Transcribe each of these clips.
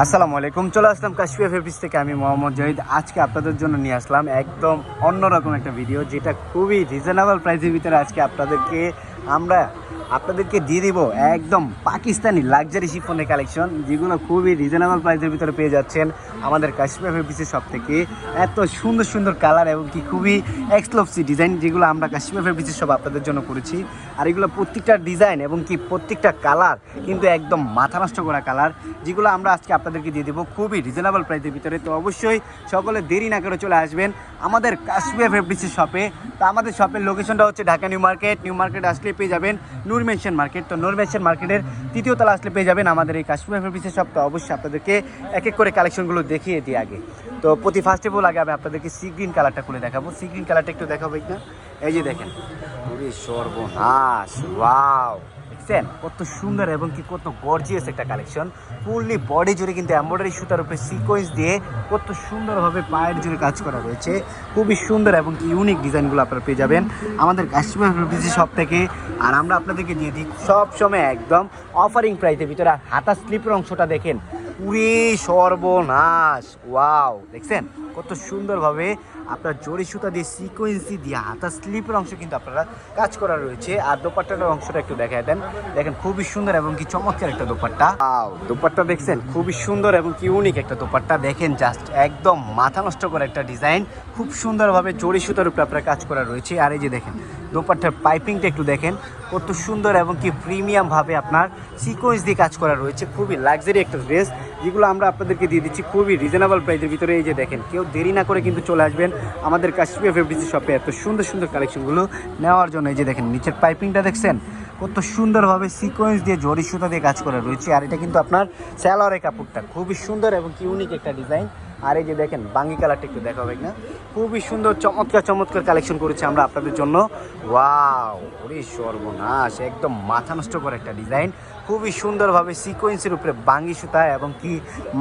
আসসালামু আলাইকুম, চলে আসলাম কাশ্মীর ফেব্রিক্স থেকে। আমি মোহাম্মদ জহিদ। আজকে আপনাদের জন্য নিয়ে আসলাম একদম অন্যরকম একটা ভিডিও যেটা খুবই রিজনেবল প্রাইসের ভিতরে আজকে আপনাদেরকে আমরা আপনাদেরকে দিয়ে দিব একদম পাকিস্তানি লাক্সারি শিফনের কালেকশন যেগুলো খুবই রিজনেবল প্রাইসের ভিতরে পেয়ে যাচ্ছেন আমাদের কাশ্মীর ফেব্রিক্সের সব থেকে এত সুন্দর সুন্দর কালার এবং কি খুবই এক্সক্লুসি ডিজাইন যেগুলো আমরা কাশ্মীর ফেব্রিক্সের সব আপনাদের জন্য করেছি। আর এগুলো প্রত্যেকটা ডিজাইন এবং কি প্রত্যেকটা কালার কিন্তু একদম মাথা নষ্ট করা কালার যেগুলো আমরা আজকে আপনাদেরকে দিয়ে দেবো খুবই রিজনেবল প্রাইসের ভিতরে। তো অবশ্যই সকলে দেরি না করে চলে আসবেন আমাদের কাশ্মীর ফেব্রিক্সের শপে তো আমাদের শপের লোকেশনটা হচ্ছে Dhaka new market. New market আসলে পেয়ে যাবেন নূর মেনশন মার্কেট। তো নূর মেনশন মার্কেটের তৃতীয় তলা আসলে পেয়ে যাবেন আমাদের এই কাশ্মীর পিসের শপ তো অবশ্যই আপনাদেরকে এক এক করে কালেকশনগুলো দেখিয়ে দিই আগে। তো প্রতি ফার্স্ট অল আগে আমি আপনাদেরকে সি গ্রিন কালারটা খুলে দেখাবো। সি গ্রিন কালারটা একটু দেখাবো না এই যে দেখেন। সর্বনাশ। ওয়াও দেখছেন? কত সুন্দর এবং কি কত গর্জিয়াস একটা কালেকশন ফুললি বডি জুড়ে কিন্তু এমব্রয়ডারি সুতার উপরে সিকোয়েন্স দিয়ে কত সুন্দরভাবে পায়ের জুড়ে কাজ করা রয়েছে। খুবই সুন্দর এবং ইউনিক ডিজাইনগুলো আপনারা পেয়ে যাবেন। আমাদের কাশ্মীর বিজি সব থেকে আর আমরা আপনাদেরকে দিয়ে দিই সব সময় একদম অফারিং প্রাইসের ভিতরে। হাতা স্লিপের অংশটা দেখেন, পুরী সর্বনাশ। ওয়াও দেখছেন? কত সুন্দরভাবে আপনার জড়ি সুতা দিয়ে সিকোয়েন্সি দিয়ে হাতা স্লিপের অংশ কিন্তু আপনারা কাজ করা রয়েছে। আর দোপাট্টার অংশটা একটু দেখায় দেন। দেখেন, খুবই সুন্দর এবং কি চমৎকার একটা দোপাট্টা। দোপাট্টা দেখছেন? খুবই সুন্দর এবং কি ইউনিক একটা দোপাট্টা। দেখেন জাস্ট একদম মাথা নষ্ট করা একটা ডিজাইন খুব সুন্দরভাবে জড়ি সুতার উপরে আপনার কাজ করা রয়েছে। আর এই যে দেখেন, দোপাট্টার পাইপিংটা একটু দেখেন। কত সুন্দর এবং কি প্রিমিয়াম ভাবে আপনার সিকোয়েন্স দিয়ে কাজ করা রয়েছে। খুবই লাক্সারি একটা ড্রেস যেগুলো আমরা আপনাদেরকে দিয়ে দিচ্ছি খুবই রিজনেবল প্রাইসের ভিতরে। এই যে দেখেন, কেউ দেরি না করে কিন্তু চলে আসবেন আমাদের কাশ্মীর ফেব্রিক্স শপে এত সুন্দর সুন্দর কালেকশনগুলো নেওয়ার জন্য এই যে দেখেন, নিচের পাইপিংটা দেখছেন? কত সুন্দরভাবে সিকোয়েন্স দিয়ে জরি সুতা দিয়ে কাজ করে রয়েছে। আর এটা কিন্তু আপনার স্যালোয়ারের কাপড়টা। খুবই সুন্দর এবং ইউনিক একটা ডিজাইন আর এই যে দেখেন, বাঙ্গি কালারটা একটু দেখাবে না? খুবই সুন্দর, চমৎকার চমৎকার কালেকশন করেছি আমরা আপনাদের জন্য। ওয়াও সর্বনাশ, একদম মাথা নষ্ট করা একটা ডিজাইন খুবই সুন্দরভাবে সিকোয়েন্সের উপরে বাঙ্গি সুতা এবং কি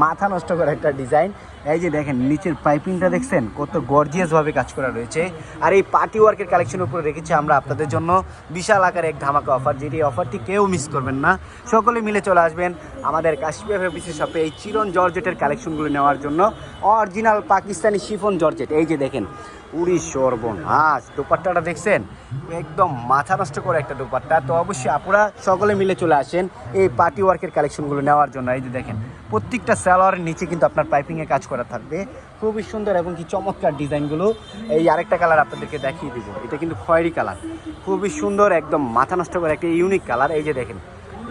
মাথা নষ্ট করা একটা ডিজাইন এই যে দেখেন, নিচের পাইপিংটা দেখছেন? কত গর্জিয়াসভাবে কাজ করা রয়েছে। আর এই পার্টি ওয়ার্কের কালেকশনের উপরে রেখেছি আমরা আপনাদের জন্য। বিশাল আকারে এক ধামাকা অফার যেটি অফারটি কেউ মিস করবেন না। সকলে মিলে চলে আসবেন আমাদের কাশ্মীর শপে এই চিরন জর্জেটের কালেকশনগুলো নেওয়ার জন্য। Original Pakistani chiffon georgette. এই যে দেখেন উড়ি সর্বনাশ। দোপাট্টাটা দেখছেন? একদম মাথা নষ্ট করে একটা দোপাট্টা। তো অবশ্যই আপনারা সকলে মিলে চলে আসেন এই পার্টি ওয়ার্কের কালেকশনগুলো নেওয়ার জন্য। এই যে দেখেন, প্রত্যেকটা স্যালোয়ারের নিচে কিন্তু আপনার পাইপিংয়ে কাজ করা থাকবে। খুবই সুন্দর এবং কি চমৎকার ডিজাইনগুলো। এই আরেকটা কালার আপনাদেরকে দেখিয়ে দিব। এটা কিন্তু খয়েরি কালার খুবই সুন্দর, একদম মাথা নষ্ট করে একটা ইউনিক কালার এই যে দেখেন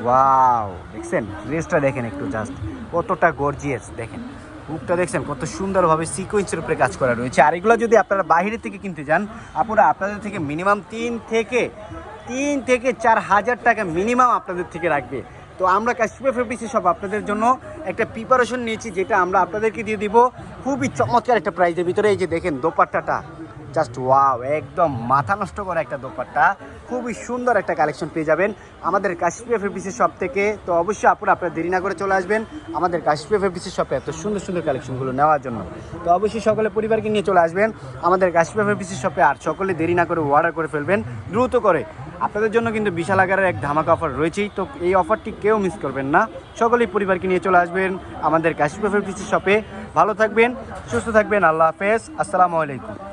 ওয়াও দেখছেন? ড্রেসটা দেখেন একটু জাস্ট কতটা গর্জিয়াস দেখেন। বুকটা দেখছেন, কত সুন্দরভাবে সিকোয়েন্সের উপরে কাজ করা রয়েছে। আর এগুলো যদি আপনারা বাইরে থেকে কিনতে যান আপনারা আপনাদের থেকে মিনিমাম তিন থেকে তিন থেকে চার হাজার টাকা মিনিমাম আপনাদের থেকে রাখবে। তো আমরা কাশ্মীর ফেব্রিক্সে সব আপনাদের জন্য একটা প্রিপারেশন নিয়েছি, যেটা আমরা আপনাদেরকে দিয়ে দিব। খুবই চমৎকার একটা প্রাইজের ভিতরে। এই যে দেখেন, দোপাট্টাটা। জাস্ট ওয়াও, একদম মাথা নষ্ট করা একটা দোপাট্টা। খুবই সুন্দর একটা কালেকশন পেয়ে যাবেন। আমাদের কাশ্মীর ফেব্রিক্সের শপ থেকে তো অবশ্যই আপনারা আপনারা দেরি না করে চলে আসবেন। আমাদের কাশ্মীর ফেব্রিক্সের শপে এত সুন্দর সুন্দর কালেকশনগুলো নেওয়ার জন্য। তো অবশ্যই সকলে পরিবারকে নিয়ে চলে আসবেন। আমাদের কাশ্মীর ফেব্রিক্সের শপে আর সকলে দেরি না করে অর্ডার করে ফেলবেন। দ্রুত করে। আপনাদের জন্য কিন্তু বিশাল আকারের এক ধামাকা অফার রয়েছেই। তো এই অফারটি কেউ মিস করবেন না। সকলেই পরিবারকে নিয়ে চলে আসবেন আমাদের কাশ্মীর ফেব্রিক্সের শপে ভালো থাকবেন, সুস্থ থাকবেন। আল্লাহ হাফেজ। আসসালামু আলাইকুম।